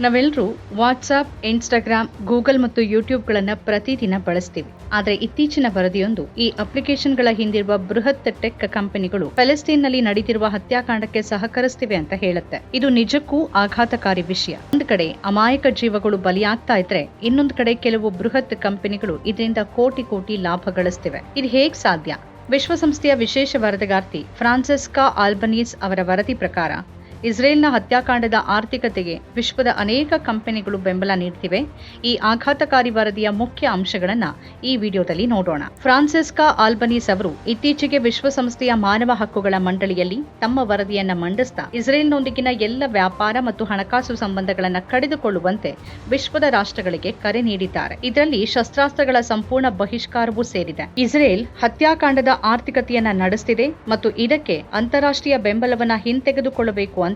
ನಾವೆಲ್ಲರೂ WhatsApp, Instagram, Google ಮತ್ತು ಯೂಟ್ಯೂಬ್ಗಳನ್ನು ಪ್ರತಿದಿನ ಬಳಸ್ತೀವಿ. ಆದರೆ ಇತ್ತೀಚಿನ ವರದಿಯೊಂದು ಈ ಅಪ್ಲಿಕೇಶನ್ಗಳ ಹಿಂದಿರುವ ಬೃಹತ್ ಟೆಕ್ ಕಂಪನಿಗಳು ಫೆಲೆಸ್ತೀನ್ನಲ್ಲಿ ನಡೆದಿರುವ ಹತ್ಯಾಕಾಂಡಕ್ಕೆ ಸಹಕರಿಸ್ತಿವೆ ಅಂತ ಹೇಳುತ್ತೆ. ಇದು ನಿಜಕ್ಕೂ ಆಘಾತಕಾರಿ ವಿಷಯ. ಒಂದು ಕಡೆ ಅಮಾಯಕ ಜೀವಗಳು ಬಲಿಯಾಗ್ತಾ ಇದ್ರೆ ಇನ್ನೊಂದು ಕಡೆ ಕೆಲವು ಬೃಹತ್ ಕಂಪನಿಗಳು ಇದರಿಂದ ಕೋಟಿ ಕೋಟಿ ಲಾಭ ಗಳಿಸ್ತಿವೆ. ಇದು ಹೇಗ್ ಸಾಧ್ಯ? ವಿಶ್ವಸಂಸ್ಥೆಯ ವಿಶೇಷ ವರದಿಗಾರ್ತಿ ಫ್ರಾನ್ಸಿಸ್ಕಾ ಆಲ್ಬನೀಸ್ ಅವರ ವರದಿ ಪ್ರಕಾರ ಇಸ್ರೇಲ್ನ ಹತ್ಯಾಕಾಂಡದ ಆರ್ಥಿಕತೆಗೆ ವಿಶ್ವದ ಅನೇಕ ಕಂಪನಿಗಳು ಬೆಂಬಲ ನೀಡ್ತಿವೆ. ಈ ಆಘಾತಕಾರಿ ವರದಿಯ ಮುಖ್ಯ ಅಂಶಗಳನ್ನು ಈ ವಿಡಿಯೋದಲ್ಲಿ ನೋಡೋಣ. ಫ್ರಾನ್ಸಿಸ್ಕಾ ಆಲ್ಬನೀಸ್ ಅವರು ಇತ್ತೀಚೆಗೆ ವಿಶ್ವಸಂಸ್ಥೆಯ ಮಾನವ ಹಕ್ಕುಗಳ ಮಂಡಳಿಯಲ್ಲಿ ತಮ್ಮ ವರದಿಯನ್ನ ಮಂಡಿಸ್ತಾ ಇಸ್ರೇಲ್ನೊಂದಿಗಿನ ಎಲ್ಲ ವ್ಯಾಪಾರ ಮತ್ತು ಹಣಕಾಸು ಸಂಬಂಧಗಳನ್ನು ಕಡಿದುಕೊಳ್ಳುವಂತೆ ವಿಶ್ವದ ರಾಷ್ಟ್ರಗಳಿಗೆ ಕರೆ ನೀಡಿದ್ದಾರೆ. ಇದರಲ್ಲಿ ಶಸ್ತ್ರಾಸ್ತ್ರಗಳ ಸಂಪೂರ್ಣ ಬಹಿಷ್ಕಾರವೂ ಸೇರಿದೆ. ಇಸ್ರೇಲ್ ಹತ್ಯಾಕಾಂಡದ ಆರ್ಥಿಕತೆಯನ್ನ ನಡೆಸುತ್ತಿದೆ ಮತ್ತು ಇದಕ್ಕೆ ಅಂತಾರಾಷ್ಟ್ರೀಯ ಬೆಂಬಲವನ್ನು ಹಿಂತೆಗೆದುಕೊಳ್ಳಬೇಕು ಅಂತ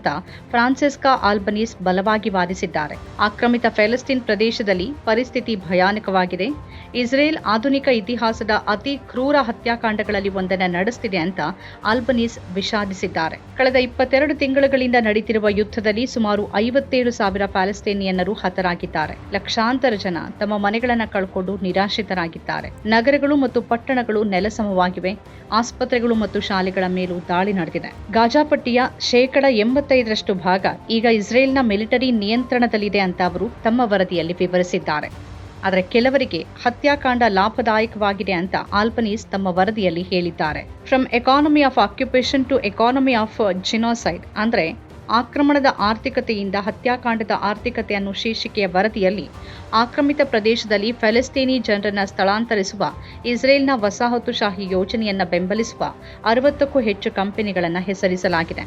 ಫ್ರಾನ್ಸಿಸ್ಕಾ ಆಲ್ಬನೀಸ್ ಬಲವಾಗಿ ವಾದಿಸಿದ್ದಾರೆ. ಆಕ್ರಮಿತ ಫೆಲೆಸ್ತೀನ್ ಪ್ರದೇಶದಲ್ಲಿ ಪರಿಸ್ಥಿತಿ ಭಯಾನಕವಾಗಿದೆ. ಇಸ್ರೇಲ್ ಆಧುನಿಕ ಇತಿಹಾಸದ ಅತಿ ಕ್ರೂರ ಹತ್ಯಾಕಾಂಡಗಳಲ್ಲಿ ಒಂದನ್ನು ನಡೆಸ್ತಿದೆ ಅಂತ ಆಲ್ಬನೀಸ್ ವಿಷಾದಿಸಿದ್ದಾರೆ. ಕಳೆದ ಇಪ್ಪತ್ತೆರಡು ತಿಂಗಳುಗಳಿಂದ ನಡೆಯುತ್ತಿರುವ ಯುದ್ಧದಲ್ಲಿ ಸುಮಾರು ಐವತ್ತೇಳು ಸಾವಿರ ಪ್ಯಾಲೆಸ್ತೇನಿಯನ್ನರು ಹತರಾಗಿದ್ದಾರೆ. ಲಕ್ಷಾಂತರ ಜನ ತಮ್ಮ ಮನೆಗಳನ್ನು ಕಳ್ಕೊಂಡು ನಿರಾಶ್ರಿತರಾಗಿದ್ದಾರೆ. ನಗರಗಳು ಮತ್ತು ಪಟ್ಟಣಗಳು ನೆಲಸಮವಾಗಿವೆ. ಆಸ್ಪತ್ರೆಗಳು ಮತ್ತು ಶಾಲೆಗಳ ಮೇಲೂ ದಾಳಿ ನಡೆದಿದೆ. ಗಾಜಾಪಟ್ಟಿಯ ಶೇಕಡ ಎಂಬತ್ತೈದರಷ್ಟು ಭಾಗ ಈಗ ಇಸ್ರೇಲ್ನ ಮಿಲಿಟರಿ ನಿಯಂತ್ರಣದಲ್ಲಿದೆ ಅಂತ ಅವರು ತಮ್ಮ ವರದಿಯಲ್ಲಿ ವಿವರಿಸಿದ್ದಾರೆ. ಆದರೆ ಕೆಲವರಿಗೆ ಹತ್ಯಾಕಾಂಡ ಲಾಭದಾಯಕವಾಗಿದೆ ಅಂತ ಆಲ್ಪನೀಸ್ ತಮ್ಮ ವರದಿಯಲ್ಲಿ ಹೇಳಿದ್ದಾರೆ. From economy of occupation to economy of genocide ಅಂದರೆ ಆಕ್ರಮಣದ ಆರ್ಥಿಕತೆಯಿಂದ ಹತ್ಯಾಕಾಂಡದ ಆರ್ಥಿಕತೆ ಅನ್ನೋ ಶೀರ್ಷಿಕೆಯ ವರದಿಯಲ್ಲಿ ಆಕ್ರಮಿತ ಪ್ರದೇಶದಲ್ಲಿ ಫೆಲೆಸ್ತೀನಿ ಜನರನ್ನ ಸ್ಥಳಾಂತರಿಸುವ, ಇಸ್ರೇಲ್ನ ವಸಾಹತುಶಾಹಿ ಯೋಜನೆಯನ್ನು ಬೆಂಬಲಿಸುವ ಅರವತ್ತಕ್ಕೂ ಹೆಚ್ಚು ಕಂಪನಿಗಳನ್ನು ಹೆಸರಿಸಲಾಗಿದೆ.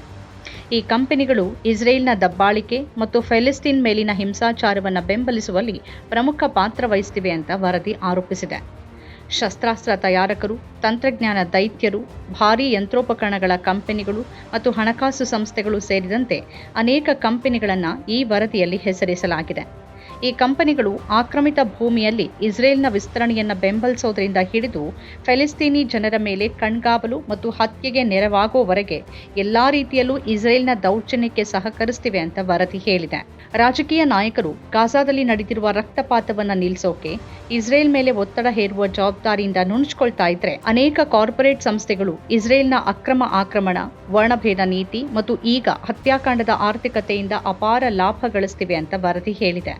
ಈ ಕಂಪನಿಗಳು ಇಸ್ರೇಲ್ನ ದಬ್ಬಾಳಿಕೆ ಮತ್ತು ಫೆಲಿಸ್ತೀನ್ ಮೇಲಿನ ಹಿಂಸಾಚಾರವನ್ನು ಬೆಂಬಲಿಸುವಲ್ಲಿ ಪ್ರಮುಖ ಪಾತ್ರ ವಹಿಸ್ತಿವೆ ಅಂತ ವರದಿ ಆರೋಪಿಸಿದೆ. ಶಸ್ತ್ರಾಸ್ತ್ರ ತಯಾರಕರು, ತಂತ್ರಜ್ಞಾನ ದೈತ್ಯರು, ಭಾರೀ ಯಂತ್ರೋಪಕರಣಗಳ ಕಂಪನಿಗಳು ಮತ್ತು ಹಣಕಾಸು ಸಂಸ್ಥೆಗಳು ಸೇರಿದಂತೆ ಅನೇಕ ಕಂಪನಿಗಳನ್ನು ಈ ವರದಿಯಲ್ಲಿ ಹೆಸರಿಸಲಾಗಿದೆ. ಈ ಕಂಪನಿಗಳು ಆಕ್ರಮಿತ ಭೂಮಿಯಲ್ಲಿ ಇಸ್ರೇಲ್ನ ವಿಸ್ತರಣೆಯನ್ನು ಬೆಂಬಲಿಸೋದ್ರಿಂದ ಹಿಡಿದು ಫೆಲಿಸ್ತೀನಿ ಜನರ ಮೇಲೆ ಕಣ್ಗಾವಲು ಮತ್ತು ಹತ್ಯೆಗೆ ನೆರವಾಗುವವರೆಗೆ ಎಲ್ಲಾ ರೀತಿಯಲ್ಲೂ ಇಸ್ರೇಲ್ನ ದೌರ್ಜನ್ಯಕ್ಕೆ ಸಹಕರಿಸ್ತಿವೆ ಅಂತ ವರದಿ ಹೇಳಿದೆ. ರಾಜಕೀಯ ನಾಯಕರು ಗಾಜಾದಲ್ಲಿ ನಡೆದಿರುವ ರಕ್ತಪಾತವನ್ನು ನಿಲ್ಲಿಸೋಕೆ ಇಸ್ರೇಲ್ ಮೇಲೆ ಒತ್ತಡ ಹೇರುವ ಜವಾಬ್ದಾರಿಯಿಂದ ನುಣುಚ್ಕೊಳ್ತಾ ಇದ್ರೆ ಅನೇಕ ಕಾರ್ಪೊರೇಟ್ ಸಂಸ್ಥೆಗಳು ಇಸ್ರೇಲ್ನ ಅಕ್ರಮ ಆಕ್ರಮಣ, ವರ್ಣಭೇದ ನೀತಿ ಮತ್ತು ಈಗ ಹತ್ಯಾಕಾಂಡದ ಆರ್ಥಿಕತೆಯಿಂದ ಅಪಾರ ಲಾಭ ಗಳಿಸ್ತಿವೆ ಅಂತ ವರದಿ ಹೇಳಿದೆ.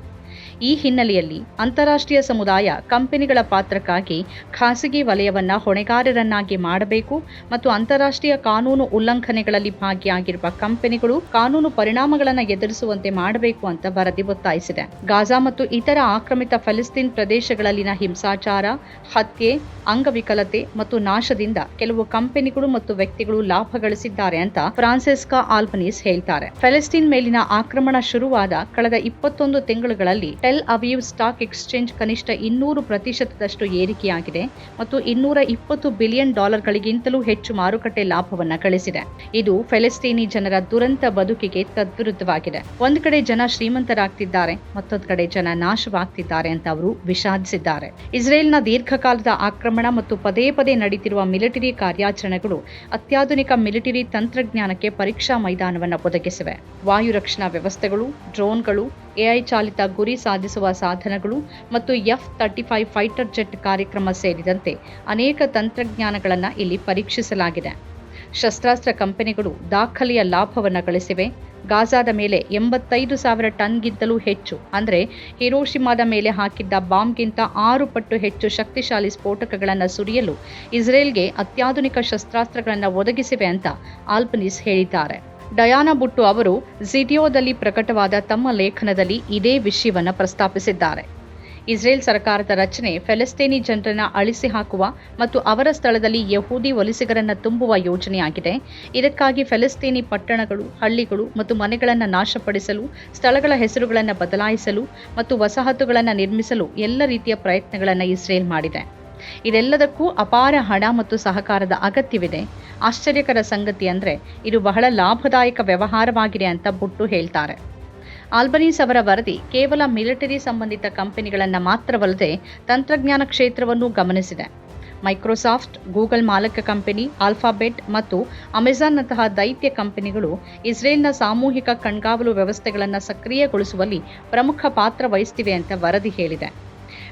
ಈ ಹಿನ್ನೆಲೆಯಲ್ಲಿ ಅಂತಾರಾಷ್ಟ್ರೀಯ ಸಮುದಾಯ ಕಂಪನಿಗಳ ಪಾತ್ರಕ್ಕಾಗಿ ಖಾಸಗಿ ವಲಯವನ್ನ ಹೊಣೆಗಾರರನ್ನಾಗಿ ಮಾಡಬೇಕು ಮತ್ತು ಅಂತಾರಾಷ್ಟ್ರೀಯ ಕಾನೂನು ಉಲ್ಲಂಘನೆಗಳಲ್ಲಿ ಭಾಗಿಯಾಗಿರುವ ಕಂಪನಿಗಳು ಕಾನೂನು ಪರಿಣಾಮಗಳನ್ನು ಎದುರಿಸುವಂತೆ ಮಾಡಬೇಕು ಅಂತ ವರದಿ ಒತ್ತಾಯಿಸಿದೆ. ಗಾಜಾ ಮತ್ತು ಇತರ ಆಕ್ರಮಿತ ಫಲಿಸ್ತೀನ್ ಪ್ರದೇಶಗಳಲ್ಲಿನ ಹಿಂಸಾಚಾರ, ಹತ್ಯೆ, ಅಂಗವಿಕಲತೆ ಮತ್ತು ನಾಶದಿಂದ ಕೆಲವು ಕಂಪನಿಗಳು ಮತ್ತು ವ್ಯಕ್ತಿಗಳು ಲಾಭ ಗಳಿಸಿದ್ದಾರೆ ಅಂತ ಫ್ರಾನ್ಸಿಸ್ಕಾ ಆಲ್ಬನೀಸ್ ಹೇಳ್ತಾರೆ. ಫೆಲೆಸ್ಟೀನ್ ಮೇಲಿನ ಆಕ್ರಮಣ ಶುರುವಾದ ಕಳೆದ ಇಪ್ಪತ್ತೊಂದು ತಿಂಗಳುಗಳಲ್ಲಿ ಟೆಲ್ ಅವೀವ್ ಸ್ಟಾಕ್ ಎಕ್ಸ್ಚೇಂಜ್ ಕನಿಷ್ಠ ಇನ್ನೂರು ಪ್ರತಿಶತದಷ್ಟು ಏರಿಕೆಯಾಗಿದೆ ಮತ್ತು ಇನ್ನೂರ ಇಪ್ಪತ್ತು ಬಿಲಿಯನ್ ಡಾಲರ್ಗಳಿಗಿಂತಲೂ ಹೆಚ್ಚು ಮಾರುಕಟ್ಟೆ ಲಾಭವನ್ನು ಗಳಿಸಿದೆ. ಇದು ಫೆಲೆಸ್ತೀನಿ ಜನರ ದುರಂತ ಬದುಕಿಗೆ ತದ್ವಿರುದ್ಧವಾಗಿದೆ. ಒಂದು ಕಡೆ ಜನ ಶ್ರೀಮಂತರಾಗ್ತಿದ್ದಾರೆ, ಮತ್ತೊಂದು ಕಡೆ ಜನ ನಾಶವಾಗ್ತಿದ್ದಾರೆ ಅಂತ ಅವರು ವಿಷಾದಿಸಿದ್ದಾರೆ. ಇಸ್ರೇಲ್ನ ದೀರ್ಘಕಾಲದ ಆಕ್ರಮಣ ಮತ್ತು ಪದೇ ಪದೇ ನಡೀತಿರುವ ಮಿಲಿಟರಿ ಕಾರ್ಯಾಚರಣೆಗಳು ಅತ್ಯಾಧುನಿಕ ಮಿಲಿಟರಿ ತಂತ್ರಜ್ಞಾನಕ್ಕೆ ಪರೀಕ್ಷಾ ಮೈದಾನವನ್ನು ಒದಗಿಸಿವೆ. ವಾಯು ರಕ್ಷಣಾ ವ್ಯವಸ್ಥೆಗಳು, ಡ್ರೋನ್ಗಳು ಎಐ ಚಾಲಿತ ಗುರಿ ಸಾಧಿಸುವ ಸಾಧನಗಳು ಮತ್ತು F thirty five fighter jet ಕಾರ್ಯಕ್ರಮ ಸೇರಿದಂತೆ ಅನೇಕ ತಂತ್ರಜ್ಞಾನಗಳನ್ನು ಇಲ್ಲಿ ಪರೀಕ್ಷಿಸಲಾಗಿದೆ. ಶಸ್ತ್ರಾಸ್ತ್ರ ಕಂಪನಿಗಳು ದಾಖಲೆಯ ಲಾಭವನ್ನು ಗಳಿಸಿವೆ. ಗಾಜಾದ ಮೇಲೆ ಎಂಬತ್ತೈದು ಸಾವಿರ ಟನ್ಗಿಂತಲೂ ಹೆಚ್ಚು, ಅಂದರೆ ಹಿರೋಶಿಮಾದ ಮೇಲೆ ಹಾಕಿದ್ದ ಬಾಂಬ್ಗಿಂತ ಆರು ಪಟ್ಟು ಹೆಚ್ಚು ಶಕ್ತಿಶಾಲಿ ಸ್ಫೋಟಕಗಳನ್ನು ಸುರಿಯಲು ಇಸ್ರೇಲ್ಗೆ ಅತ್ಯಾಧುನಿಕ ಶಸ್ತ್ರಾಸ್ತ್ರಗಳನ್ನು ಒದಗಿಸಿವೆ ಅಂತ ಆಲ್ಪನೀಸ್ ಹೇಳಿದ್ದಾರೆ. ಡಯಾನಾ ಬುಟ್ಟು ಅವರು ಜಿಡಿಯೋದಲ್ಲಿ ಪ್ರಕಟವಾದ ತಮ್ಮ ಲೇಖನದಲ್ಲಿ ಇದೇ ವಿಷಯವನ್ನು ಪ್ರಸ್ತಾಪಿಸಿದ್ದಾರೆ. ಇಸ್ರೇಲ್ ಸರ್ಕಾರದ ರಚನೆ ಫೆಲೆಸ್ತೀನಿ ಜನರನ್ನ ಅಳಿಸಿ ಹಾಕುವ ಮತ್ತು ಅವರ ಸ್ಥಳದಲ್ಲಿ ಯಹೂದಿ ವಲಸಿಗರನ್ನು ತುಂಬುವ ಯೋಜನೆಯಾಗಿದೆ. ಇದಕ್ಕಾಗಿ ಫೆಲೆಸ್ತೀನಿ ಪಟ್ಟಣಗಳು, ಹಳ್ಳಿಗಳು ಮತ್ತು ಮನೆಗಳನ್ನು ನಾಶಪಡಿಸಲು, ಸ್ಥಳಗಳ ಹೆಸರುಗಳನ್ನು ಬದಲಾಯಿಸಲು ಮತ್ತು ವಸಾಹತುಗಳನ್ನು ನಿರ್ಮಿಸಲು ಎಲ್ಲ ರೀತಿಯ ಪ್ರಯತ್ನಗಳನ್ನು ಇಸ್ರೇಲ್ ಮಾಡಿದೆ. ಇದೆಲ್ಲದಕ್ಕೂ ಅಪಾರ ಹಣ ಮತ್ತು ಸಹಕಾರದ ಅಗತ್ಯವಿದೆ. ಆಶ್ಚರ್ಯಕರ ಸಂಗತಿ ಅಂದರೆ ಇದು ಬಹಳ ಲಾಭದಾಯಕ ವ್ಯವಹಾರವಾಗಿದೆ ಅಂತ ಬುಟ್ಟು ಹೇಳ್ತಾರೆ. ಆಲ್ಬನೀಸ್ ಅವರ ವರದಿ ಕೇವಲ ಮಿಲಿಟರಿ ಸಂಬಂಧಿತ ಕಂಪನಿಗಳನ್ನು ಮಾತ್ರವಲ್ಲದೆ ತಂತ್ರಜ್ಞಾನ ಕ್ಷೇತ್ರವನ್ನು ಗಮನಿಸಿದೆ. ಮೈಕ್ರೋಸಾಫ್ಟ್, ಗೂಗಲ್ ಮಾಲಕ ಕಂಪನಿ, ಆಲ್ಫಾಬೆಟ್ ಮತ್ತು ಅಮೆಜಾನ್ನಂತಹ ದೈತ್ಯ ಕಂಪನಿಗಳು ಇಸ್ರೇಲ್ನ ಸಾಮೂಹಿಕ ಕಣ್ಗಾವಲು ವ್ಯವಸ್ಥೆಗಳನ್ನು ಸಕ್ರಿಯಗೊಳಿಸುವಲ್ಲಿ ಪ್ರಮುಖ ಪಾತ್ರ ವಹಿಸ್ತಿವೆ ಅಂತ ವರದಿ ಹೇಳಿದೆ.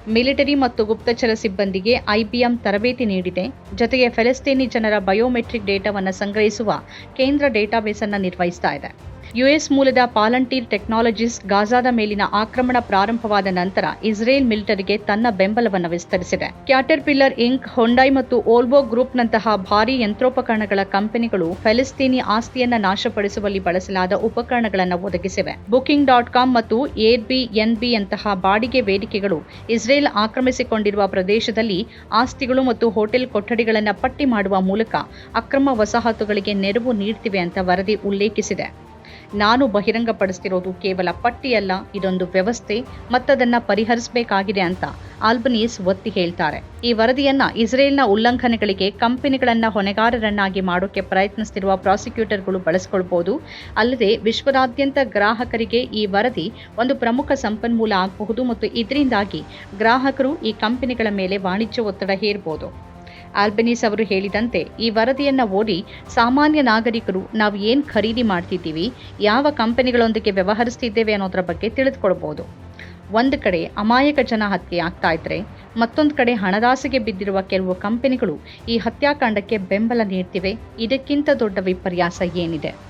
ಮಿಲಿಟರಿ ಮತ್ತು ಗುಪ್ತಚರ ಸಿಬ್ಬಂದಿಗೆ ಐಬಿಎಂ ತರಬೇತಿ ನೀಡಿದೆ. ಜೊತೆಗೆ ಫೆಲೆಸ್ತೀನಿ ಜನರ ಬಯೋಮೆಟ್ರಿಕ್ ಡೇಟಾವನ್ನು ಸಂಗ್ರಹಿಸುವ ಕೇಂದ್ರ ಡೇಟಾಬೇಸ್ ಅನ್ನು ನಿರ್ವಹಿಸ್ತಾ ಇದೆ. ಯುಎಸ್ ಮೂಲದ ಪಾಲಂಟೀರ್ ಟೆಕ್ನಾಲಜೀಸ್ ಗಾಜಾದ ಮೇಲಿನ ಆಕ್ರಮಣ ಪ್ರಾರಂಭವಾದ ನಂತರ ಇಸ್ರೇಲ್ ಮಿಲಿಟರಿಗೆ ತನ್ನ ಬೆಂಬಲವನ್ನು ವಿಸ್ತರಿಸಿದೆ. ಕ್ಯಾಟರ್ ಪಿಲ್ಲರ್ ಇಂಕ್, ಹೊಂಡೈ ಮತ್ತು ಓಲ್ಬೋ ಗ್ರೂಪ್ನಂತಹ ಭಾರೀ ಯಂತ್ರೋಪಕರಣಗಳ ಕಂಪನಿಗಳು ಫೆಲಿಸ್ತೀನಿ ಆಸ್ತಿಯನ್ನ ನಾಶಪಡಿಸುವಲ್ಲಿ ಬಳಸಲಾದ ಉಪಕರಣಗಳನ್ನು ಒದಗಿಸಿವೆ. ಬುಕಿಂಗ್ ಡಾಟ್ ಕಾಮ್ ಮತ್ತು ಏರ್ ಬಿ ಎನ್ ಬಿ ಬಾಡಿಗೆ ವೇದಿಕೆಗಳು ಇಸ್ರೇಲ್ ಆಕ್ರಮಿಸಿಕೊಂಡಿರುವ ಪ್ರದೇಶದಲ್ಲಿ ಆಸ್ತಿಗಳು ಮತ್ತು ಹೋಟೆಲ್ ಕೊಠಡಿಗಳನ್ನು ಪಟ್ಟಿ ಮಾಡುವ ಮೂಲಕ ಅಕ್ರಮ ವಸಾಹತುಗಳಿಗೆ ನೆರವು ನೀಡ್ತಿವೆ ಅಂತ ವರದಿ ಉಲ್ಲೇಖಿಸಿದೆ. ನಾನು ಬಹಿರಂಗಪಡಿಸ್ತಿರೋದು ಕೇವಲ ಪಟ್ಟಿಯಲ್ಲ, ಇದೊಂದು ವ್ಯವಸ್ಥೆ, ಮತ್ತದನ್ನು ಪರಿಹರಿಸಬೇಕಾಗಿದೆ ಅಂತ ಆಲ್ಬನೀಸ್ ಒತ್ತಿ ಹೇಳ್ತಾರೆ. ಈ ವರದಿಯನ್ನ ಇಸ್ರೇಲ್ನ ಉಲ್ಲಂಘನೆಗಳಿಗೆ ಕಂಪನಿಗಳನ್ನ ಹೊಣೆಗಾರರನ್ನಾಗಿ ಮಾಡೋಕೆ ಪ್ರಯತ್ನಿಸ್ತಿರುವ ಪ್ರಾಸಿಕ್ಯೂಟರ್ಗಳು ಬಳಸಿಕೊಳ್ಬಹುದು ಅಲ್ಲದೆ ವಿಶ್ವದಾದ್ಯಂತ ಗ್ರಾಹಕರಿಗೆ ಈ ವರದಿ ಒಂದು ಪ್ರಮುಖ ಸಂಪನ್ಮೂಲ ಆಗಬಹುದು ಮತ್ತು ಇದರಿಂದಾಗಿ ಗ್ರಾಹಕರು ಈ ಕಂಪನಿಗಳ ಮೇಲೆ ವಾಣಿಜ್ಯ ಒತ್ತಡ ಹೇರಬಹುದು ಆಲ್ಬನೀಸ್ ಅವರು ಹೇಳಿದಂತೆ, ಈ ವರದಿಯನ್ನು ಓದಿ ಸಾಮಾನ್ಯ ನಾಗರಿಕರು ನಾವು ಏನು ಖರೀದಿ ಮಾಡ್ತಿದ್ದೀವಿ, ಯಾವ ಕಂಪನಿಗಳೊಂದಿಗೆ ವ್ಯವಹರಿಸ್ತಿದ್ದೇವೆ ಅನ್ನೋದ್ರ ಬಗ್ಗೆ ತಿಳಿದುಕೊಳ್ಬೋದು. ಒಂದು ಕಡೆ ಅಮಾಯಕ ಜನ ಹತ್ಯೆ ಆಗ್ತಾ ಇದ್ರೆ, ಮತ್ತೊಂದು ಕಡೆ ಹಣದಾಸೆಗೆ ಬಿದ್ದಿರುವ ಕೆಲವು ಕಂಪನಿಗಳು ಈ ಹತ್ಯಾಕಾಂಡಕ್ಕೆ ಬೆಂಬಲ ನೀಡ್ತಿವೆ. ಇದಕ್ಕಿಂತ ದೊಡ್ಡ ವಿಪರ್ಯಾಸ ಏನಿದೆ?